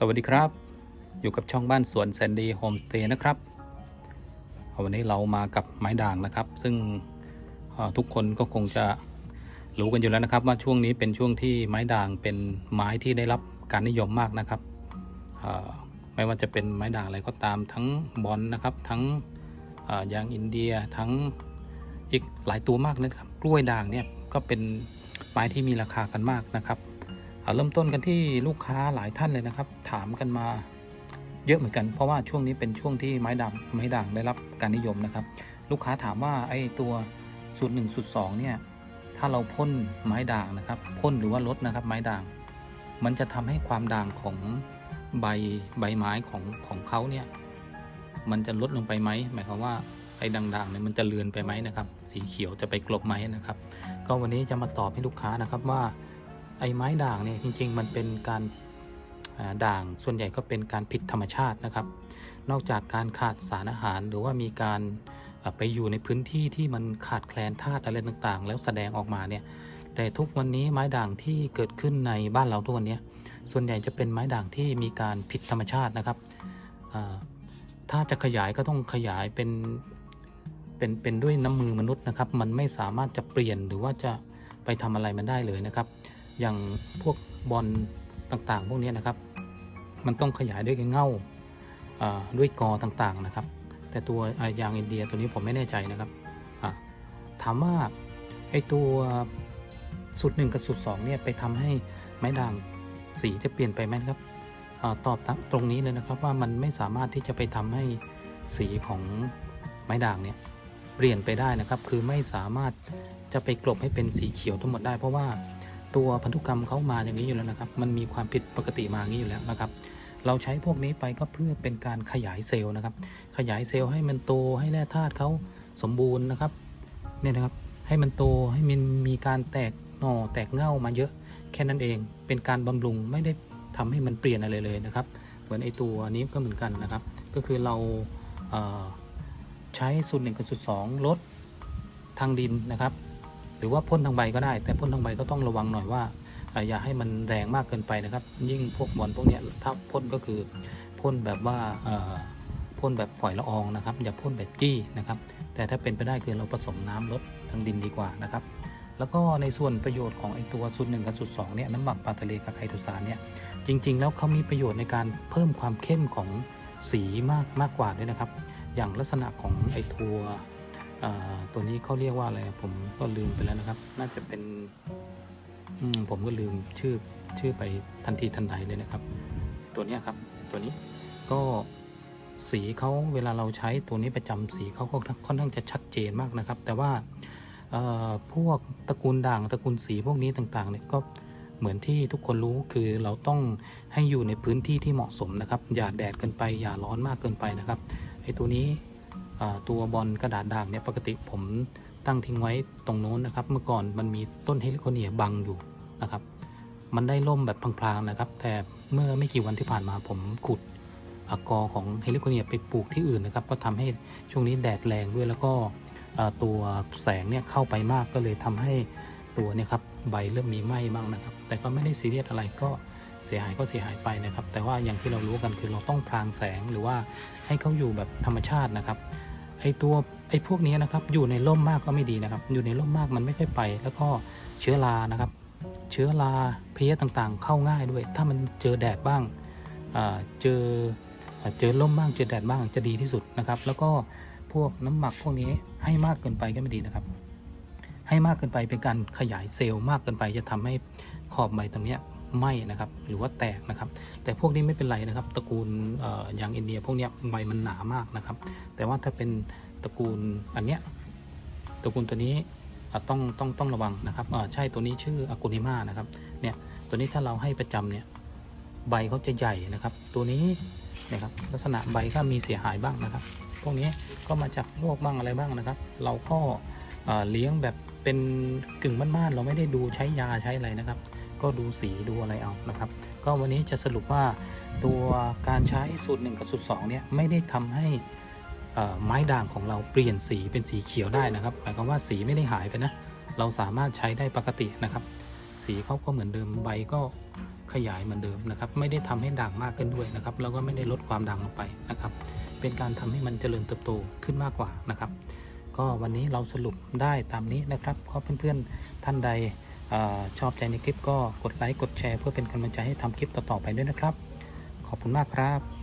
สวัสดีครับ อยู่กับช่องบ้านสวนแซนดี้โฮมสเตย์นะครับวันนี้เรามากับไม้ด่างนะครับ ซึ่งทุกคนก็คงจะรู้กันอยู่แล้วนะครับ ว่าช่วงนี้เป็นช่วงที่ไม้ด่างเป็นไม้ที่ได้รับการนิยมมากนะครับไม่ว่าจะเป็นไม้ด่างอะไรก็ตามทั้งบอลนะครับ ทั้งยางอินเดียทั้งอีกหลายตัวมากนะครับกล้วยด่างเนี่ยก็เป็นไม้ที่มีราคากันมากนะครับ เริ่มต้นกันที่ลูกค้าหลายท่านเลยนะครับ ถามกันมาเยอะเหมือนกัน เพราะว่าช่วงนี้เป็นช่วงที่ไม้ด่างไม้ด่างได้รับการนิยมนะครับ ลูกค้าถามว่าไอ้ตัวสูตรหนึ่งสูตรสองเนี่ยถ้าเราพ่นไม้ด่างนะครับพ่นหรือว่าลดนะครับไม้ด่าง มันจะทำให้ความด่างของใบใบไม้ของของเขาเนี่ยมันจะลดลงไปไหมหมายความว่าไอ้ด่างๆเนี่ยมันจะเลือนไปไหมนะครับ สีเขียวจะไปกลบไหมนะครับ ก็วันนี้จะมาตอบให้ลูกค้านะครับว่า ไอ้ไม้ด่างเนี่ยจริง ๆ มันเป็นการด่างส่วนใหญ่ก็เป็นการผิดธรรมชาตินะครับ นอกจากการขาดสารอาหารหรือว่ามีการไปอยู่ในพื้นที่ที่มันขาดแคลนธาตุอะไรต่างๆ แล้วแสดงออกมาเนี่ยแต่ทุกวันนี้ไม้ด่างที่เกิดขึ้นในบ้านเราทุกวันนี้ส่วนใหญ่จะเป็นไม้ด่างที่มีการผิดธรรมชาตินะครับถ้าจะขยายก็ต้องขยายเป็นเป็นเป็นด้วยน้ำมือมนุษย์นะครับ มันไม่สามารถจะเปลี่ยนหรือว่าจะไปทำอะไรมันได้เลยนะครับ อย่างพวกบอลต่างๆ พวกนี้นะครับ มันต้องขยายด้วยเง่าด้วยกอต่างๆนะครับ แต่ตัวยางอินเดียตัวนี้ผมไม่แน่ใจนะครับถามว่าไอตัวสูตรหนึ่งกับสูตรสองเนี่ยไปทำให้ไม้ด่างสีจะเปลี่ยนไปไหมครับอตอบตรงนี้เลยนะครับว่ามันไม่สามารถที่จะไปทำให้สีของไม้ด่างเนี่ยเปลี่ยนไปได้นะครับ คือไม่สามารถจะไปกลบให้เป็นสีเขียวทั้งหมดได้ เพราะว่า ตัวพันธุกรรมเขามาอย่างนี้อยู่แล้วนะครับ มันมีความผิดปกติมาอย่างนี้อยู่แล้วนะครับ เราใช้พวกนี้ไปก็เพื่อเป็นการขยายเซลล์นะครับ ขยายเซลล์ให้มันโตให้แร่ธาตุเขาสมบูรณ์นะครับเนี่ยนะครับ ให้มันโตให้มันมีการแตกหน่อแตกเง่ามาเยอะแค่นั้นเอง เป็นการบำรุงไม่ได้ทำให้มันเปลี่ยนอะไรเลยนะครับ เหมือนไอตัวนี้ก็เหมือนกันนะครับ ก็คือเราเอ่อใช้สูตรหนึ่งกับสูตรสองลดทางดินนะครับ หรือว่าพ่นทางใบก็ได้ แต่พ่นทางใบก็ต้องระวังหน่อยว่าอย่าให้มันแรงมากเกินไปนะครับ ยิ่งพวกบอลพวกนี้ถ้าพ่นก็คือพ่นแบบว่าพ่นแบบฝอยละอองนะครับ อย่าพ่นแบบจี้นะครับ แต่ถ้าเป็นไปได้คือเราผสมน้ำลดทางดินดีกว่านะครับ แล้วก็ในส่วนประโยชน์ของไอตัวสูตรหนึ่งกับสูตรสองเนี่ยน้ำหมักปลาทะเลกับไคโตซานเนี่ยจริง ๆ แล้วเขามีประโยชน์ในการเพิ่มความเข้มของสีมากมากกว่าด้วยนะครับ อย่างลักษณะของไอตัว ตัวนี้เขาเรียกว่าอะไรผมก็ลืมไปแล้วนะครับ น่าจะเป็นมผมก็ลืมชื่อชื่อไปทันทีทันใดเลยนะครับ ตัวนี้ครับตัวนี้ก็สีเขาเวลาเราใช้ตัวนี้ประจำสีเขาก็ค่อนข้างจะชัดเจนมากนะครับ แต่ว่าพวกตระกูลด่างตระกูลสีพวกนี้ต่างๆเนี่ยก็เหมือนที่ทุกคนรู้คือเราต้องให้อยู่ในพื้นที่ที่เหมาะสมนะครับ อย่าแดดเกินไป อย่าร้อนมากเกินไปนะครับไอ้ตัวนี้ ตัวบอลกระดาษด่างเนี่ยปกติผมตั้งทิ้งไว้ตรงโน้นนะครับ เมื่อก่อนมันมีต้นเฮลิโคเนียบังอยู่นะครับ มันได้ล่มแบบพลางๆนะครับ แต่เมื่อไม่กี่วันที่ผ่านมาผมขุดอกอของเฮลิโคเนียไปปลูกที่อื่นนะครับ ก็ทำให้ช่วงนี้แดดแรงด้วยแล้วก็ตัวแสงเนี่ยเข้าไปมากก็เลยทำให้ตัวเนี่ยครับใบเริ่มมีไหม้บ้างนะครับ แต่ก็ไม่ได้ซีเรียสอะไรก็เสียหายก็เสียหายไปนะครับ แต่ว่าอย่างที่เรารู้กันคือเราต้องพรางแสงหรือว่าให้เขาอยู่แบบธรรมชาตินะครับ ไอตัวไอพวกนี้นะครับอยู่ในร่มมากก็ไม่ดีนะครับ อยู่ในร่มมากมันไม่ค่อยไป แล้วก็เชื้อรานะครับ เชื้อราเพลี้ยต่างๆ เข้าง่ายด้วย ถ้ามันเจอแดดบ้างเจอเจอร่มบ้างเจอแดดบ้างจะดีที่สุดนะครับ แล้วก็พวกน้ำหมักพวกนี้ให้มากเกินไปก็ไม่ดีนะครับ ให้มากเกินไปเป็นการขยายเซลล์มากเกินไปจะทำให้ขอบใบตรงเนี้ย ไหม้นะครับหรือว่าแตกนะครับ แต่พวกนี้ไม่เป็นไรนะครับ ตระกูลออย่างอินเดีย พวกนี้ใบมันหนามากนะครับ แต่ว่าถ้าเป็นตระกูลอันเนี้ยตระกูลตัวนี้ต้องต้องต้องระวังนะครับใช่ตัวนี้ชื่ออากูนิมานะครับเนี่ยตัวนี้ถ้าเราให้ประจำเนี่ยใบเขาจะใหญ่นะครับ ตัวนี้นะครับลักษณะใบก็มีเสียหายบ้างนะครับ พวกนี้ก็มาจากโรคบ้างอะไรบ้างนะครับ เราก็เลี้ยงแบบเป็นกึ่งบ้านๆเราไม่ได้ดูใช้ยาใช้อะไรนะครับ ก็ดูสีดูอะไรเอานะครับ ก็วันนี้จะสรุปว่าตัวการใช้สูตร 1 กับสูตร2เนี่ยไม่ได้ทำให้ไม้ด่างของเราเปลี่ยนสีเป็นสีเขียวได้นะครับหมายความว่าสีไม่ได้หายไปนะ เราสามารถใช้ได้ปกตินะครับ สีเขาก็เหมือนเดิมใบก็ขยายเหมือนเดิมนะครับ ไม่ได้ทำให้ด่างมากขึ้นด้วยนะครับ แล้วก็ไม่ได้ลดความด่างลงไปนะครับ เป็นการทำให้มันเจริญเติบโตขึ้นมากกว่านะครับ ก็วันนี้เราสรุปได้ตามนี้นะครับก็เพื่อนๆท่านใด ชอบใจในคลิปก็กดไลค์กดแชร์เพื่อเป็นกำลังใจให้ทำคลิปต่อๆไปด้วยนะครับ ขอบคุณมากครับ